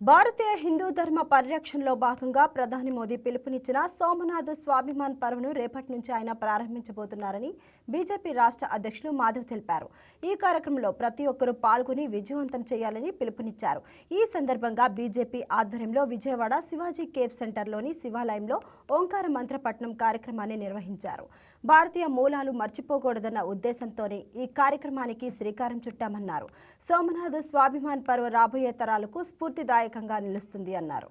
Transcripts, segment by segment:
భారతీయ హిందూ ధర్మ పరిరక్షణలో భాగంగా ప్రధాని మోదీ పిలుపునిచ్చిన సోమనాథ్ స్వాభిమాన్ పర్వను రేపటి నుంచి ఆయన ప్రారంభించబోతున్నారని బీజేపీ రాష్ట్ర అధ్యక్షులు మాధవ్ తెలిపారు. ఈ కార్యక్రమంలో ప్రతి ఒక్కరూ పాల్గొని విజయవంతం చేయాలని పిలుపునిచ్చారు. ఈ సందర్భంగా బీజేపీ ఆధ్వర్యంలో విజయవాడ శివాజీ కేఫ్ సెంటర్లోని శివాలయంలో ఓంకార మంత్రపట్నం కార్యక్రమాన్ని నిర్వహించారు. భారతీయ మూలాలు మర్చిపోకూడదన్న ఉద్దేశంతోనే ఈ కార్యక్రమానికి శ్రీకారం చుట్టామన్నారు. సోమనాథ్ స్వాభిమాన్ పర్వ రాబోయే తరాలకు స్ఫూర్తిదాయకంగా నిలుస్తుంది అన్నారు.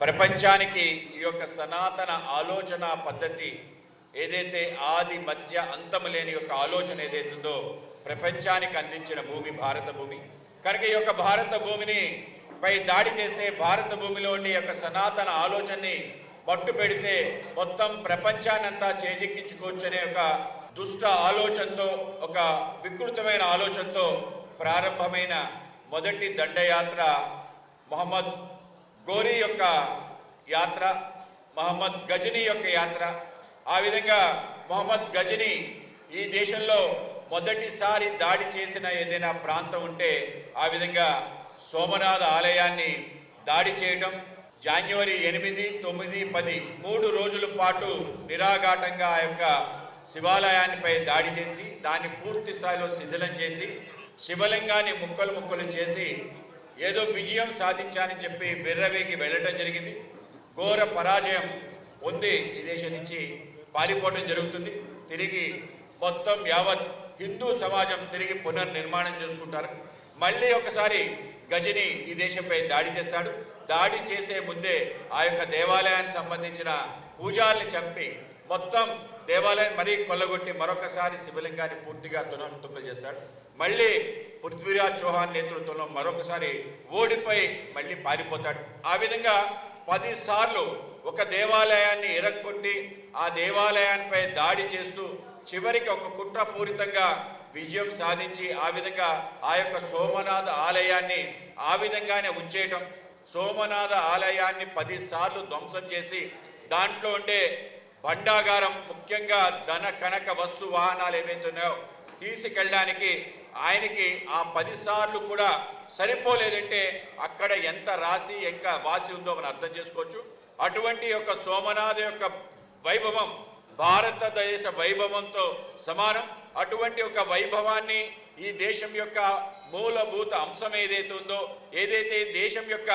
ప్రపంచానికి ఈ యొక్క సనాతన ఆలోచన పద్ధతి ఏదైతే ఆది మధ్య అంతము లేని యొక్క ఆలోచన ఏదైతుందో ప్రపంచానికి అందించిన భూమి భారత భూమి. కనుక ఈ యొక్క భారత భూమిని పై దాడి చేసే భారత భూమిలో ఉండే యొక్క సనాతన ఆలోచనని పట్టు పెడితే మొత్తం ప్రపంచాన్నంతా చేజెక్కించుకోవచ్చు అనే ఒక దుష్ట ఆలోచనతో ఒక వికృతమైన ఆలోచనతో ప్రారంభమైన మొదటి దండయాత్ర మొహమ్మద్ గోరీ యొక్క యాత్ర మహమ్మద్ గజనీ యొక్క యాత్ర. ఆ విధంగా మొహమ్మద్ గజనీ ఈ దేశంలో మొదటిసారి దాడి చేసిన ఏదైనా ప్రాంతం ఉంటే ఆ విధంగా సోమనాథ ఆలయాన్ని దాడి చేయడం జనవరి ఎనిమిది తొమ్మిది పది మూడు రోజుల పాటు నిరాఘాటంగా ఆ యొక్క శివాలయాన్నిపై దాడి చేసి దాన్ని పూర్తి స్థాయిలో శిథిలం చేసి శివలింగాన్ని ముక్కలు ముక్కలు చేసి ఏదో విజయం సాధించానని చెప్పి బిర్రవేగి వెళ్ళటం జరిగింది. ఘోర పరాజయం పొంది ఈ దేశం నుంచి పారిపోవడం జరుగుతుంది. తిరిగి మొత్తం యావత్ హిందూ సమాజం తిరిగి పునర్నిర్మాణం చేసుకుంటారు. మళ్ళీ ఒకసారి గజని ఈ దేశంపై దాడి చేస్తాడు. దాడి చేసే ముందే ఆ యొక్క దేవాలయానికి సంబంధించిన పూజాల్ని చంపి మొత్తం దేవాలయం మరీ కొల్లగొట్టి మరొకసారి శివలింగాన్ని పూర్తిగా తునతుక్కలు చేస్తాడు. మళ్ళీ పృథ్వీరాజ్ చౌహాన్ నేతృత్వంలో మరొకసారి ఓడిపోయి మళ్ళీ పారిపోతాడు. ఆ విధంగా పదిసార్లు ఒక దేవాలయాన్ని ఇరక్కొట్టి ఆ దేవాలయాన్పై దాడి చేస్తూ చివరికి ఒక కుట్రపూరితంగా విజయం సాధించి ఆ విధంగా ఆ యొక్క సోమనాథ ఆలయాన్ని ఆ విధంగానే ఉంచేయటం. సోమనాథ ఆలయాన్ని పదిసార్లు ధ్వంసం చేసి దాంట్లో ఉండే భండాగారం ముఖ్యంగా ధన కనక వస్తు వాహనాలు ఏవైతే ఉన్నాయో తీసుకెళ్ళడానికి ఆయనకి ఆ పదిసార్లు కూడా సరిపోలేదంటే అక్కడ ఎంత రాసి ఇంకా వాసి ఉందో మనం అర్థం చేసుకోవచ్చు. అటువంటి యొక్క సోమనాథ యొక్క వైభవం భారతదేశ వైభవంతో సమానం. అటువంటి ఒక వైభవాన్ని ఈ దేశం యొక్క మూలభూత అంశం ఏదైతే ఉందో ఏదైతే దేశం యొక్క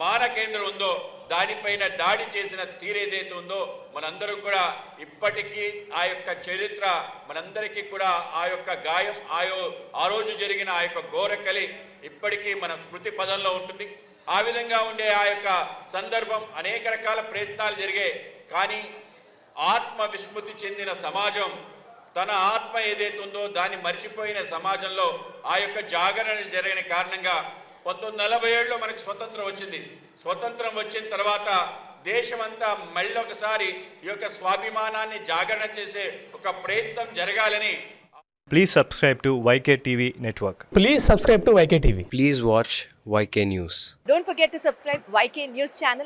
మాన కేంద్రం ఉందో దానిపైన దాడి చేసిన తీరేదైతే ఉందో మనందరం కూడా ఇప్పటికీ ఆ యొక్క చరిత్ర మనందరికీ కూడా ఆ యొక్క గాయం ఆయో ఆ రోజు జరిగిన ఆ యొక్క గోరకలి ఇప్పటికీ మన స్మృతి పదంలో ఉంటుంది. ఆ విధంగా ఉండే ఆ యొక్క సందర్భం అనేక రకాల ప్రయత్నాలు జరిగాయి. కానీ ఆత్మ విస్మృతి చెందిన సమాజం తన ఆత్మ ఏదైతే ఉందో దాన్ని మర్చిపోయిన సమాజంలో ఆ యొక్క జాగరణ జరిగిన కారణంగా పంతొమ్మిది నలభై ఏళ్ళలో మనకి స్వతంత్రం వచ్చింది. స్వతంత్రం వచ్చిన తర్వాత దేశమంతా మళ్ళీ ఒకసారి ఈ యొక్క స్వాభిమానాన్ని జాగరణ చేసే ఒక ప్రయత్నం జరగాలని please subscribe to YK TV network please subscribe to YK TV please watch YK news don't forget to subscribe YK news channel